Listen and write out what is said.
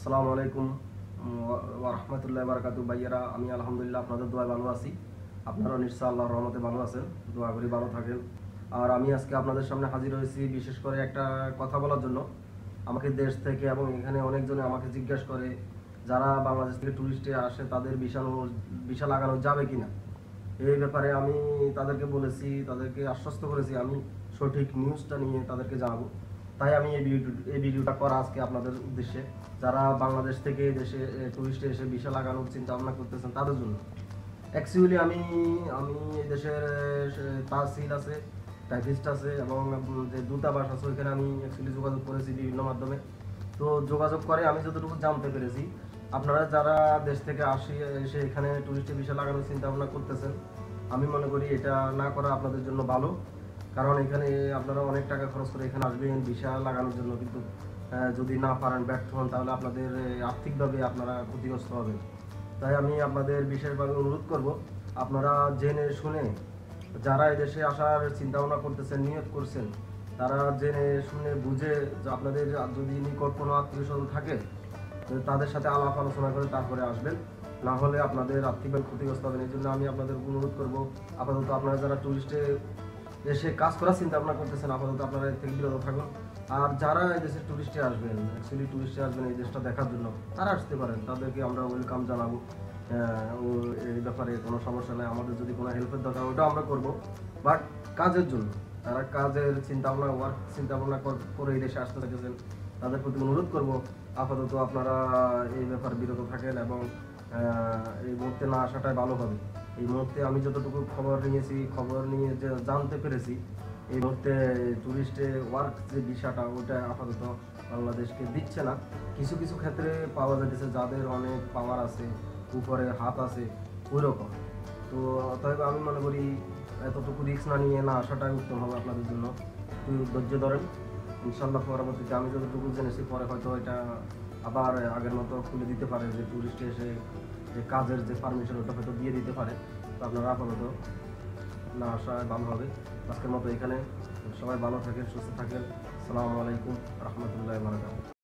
আসসালামু আলাইকুম রহমতুল্লাহ বারকাতু ভাইয়ারা, আমি আলহামদুলিল্লাহ আপনাদের দোয়া ভালো আছি। আপনারাও নিশ্চয় আল্লাহর রহমতে ভালো আছেন। দোয়া করি ভালো থাকেন। আর আমি আজকে আপনাদের সামনে হাজির হয়েছি বিশেষ করে একটা কথা বলার জন্য। আমাকে দেশ থেকে এবং এখানে অনেকজনে আমাকে জিজ্ঞাসা করে যারা বাংলাদেশ থেকে টুরিস্টে আসে, তাদের ভিসা ভিসা লাগানো যাবে কিনা। এই ব্যাপারে আমি তাদেরকে বলেছি, তাদেরকে আশ্বস্ত করেছি। আমি সঠিক নিউজটা নিয়ে তাদেরকে জানাব। তাই আমি এই ভিডিও এই ভিডিওটা করা আজকে আপনাদের উদ্দেশ্যে। যারা বাংলাদেশ থেকে দেশে টুরিস্টে এসে ভিসা লাগানোর চিন্তা ভাবনা করতেছেন, তাদের জন্য। অ্যাকচুয়ালি আমি আমি এই দেশের তাহসিল আছে টাইপিস্ট আছে, এবং যে দূতাবাস আছে, ওইখানে আমি অ্যাকচুয়ালি যোগাযোগ করেছি বিভিন্ন মাধ্যমে। তো যোগাযোগ করে আমি যতটুকু জানতে পেরেছি, আপনারা যারা দেশ থেকে আসি, এসে এখানে টুরিস্টে ভিসা লাগানোর চিন্তা ভাবনা করতেছেন, আমি মনে করি এটা না করা আপনাদের জন্য ভালো। কারণ এখানে আপনারা অনেক টাকা খরচ করে এখানে আসবেন, ভিসা লাগানোর জন্য, কিন্তু যদি না পারেন, ব্যর্থ হন, তাহলে আপনাদের আর্থিকভাবে আপনারা ক্ষতিগ্রস্ত হবেন। তাই আমি আপনাদের বিশেষভাবে অনুরোধ করব, আপনারা জেনে শুনে, যারা এদেশে আসার চিন্তা ভাবনা করতেছেন, নিয়ত করছেন, তারা জেনে শুনে বুঝে, যে আপনাদের যদি নিকট কোনো আত্মীয় স্বজন থাকে তাদের সাথে আলাপ আলোচনা করে তারপরে আসবেন। না হলে আপনাদের আর্থিকভাবে ক্ষতিগ্রস্ত হবেন, এই জন্য আমি আপনাদের অনুরোধ করব, আপাতত আপনারা যারা টুরিস্টে এসে কাজ করার চিন্তা ভাবনা করতেছেন আপাতত আপনারা এর থেকে বিরত থাকুন। আর যারা এই দেশে টুরিস্টে আসবেন অ্যাকচুয়ালি টুরিস্টে আসবেন এই দেশটা দেখার জন্য, তারা আসতে পারেন। তাদেরকে আমরা ওয়েলকাম জানাব। ও এই ব্যাপারে কোনো সমস্যা নেই। আমাদের যদি কোনো হেল্পের দরকার ওটা আমরা করব। বাট কাজের জন্য, তারা কাজের চিন্তা ভাবনা ওয়ার্ক চিন্তা ভাবনা কর- এই দেশে আসতে থাকেছেন, তাদের প্রতি অনুরোধ করব, আপাতত আপনারা এই ব্যাপারে বিরত থাকেন এবং এই মুহূর্তে না আসাটাই ভালো হবে। এই মুহূর্তে আমি যতটুকু খবর নিয়েছি, খবর নিয়ে যে জানতে পেরেছি, এই মুহূর্তে টুরিস্টে ওয়ার্ক যে বিষয়টা, ওটা আপাতত বাংলাদেশকে দিচ্ছে না। কিছু কিছু ক্ষেত্রে পাওয়া যাচ্ছে যাদের অনেক পাওয়ার আছে, উপরে হাত আছে ওই রকম তো অতএব আমি মনে করি, এতটুকু রিক্স না নিয়ে না আসাটাই উত্তম হবে আপনাদের জন্য। ধৈর্য ধরেন। ইনশাল্লাহ পরবর্তীতে আমি যতটুকু জেনেছি, পরে হয়তো এটা আবার আগের মতো খুলে দিতে পারে যে টুরিস্ট এসে যে কাজের যে পারমিশন ওটা হয়তো দিয়ে দিতে পারে। তো আপনারা আপাতত না আসায় ভালো হবে। আজকের মতো এখানে। সবাই ভালো থাকেন, সুস্থ থাকেন। আসসালামু আলাইকুম, রহমতুল্লাহ বারাকাতুহু।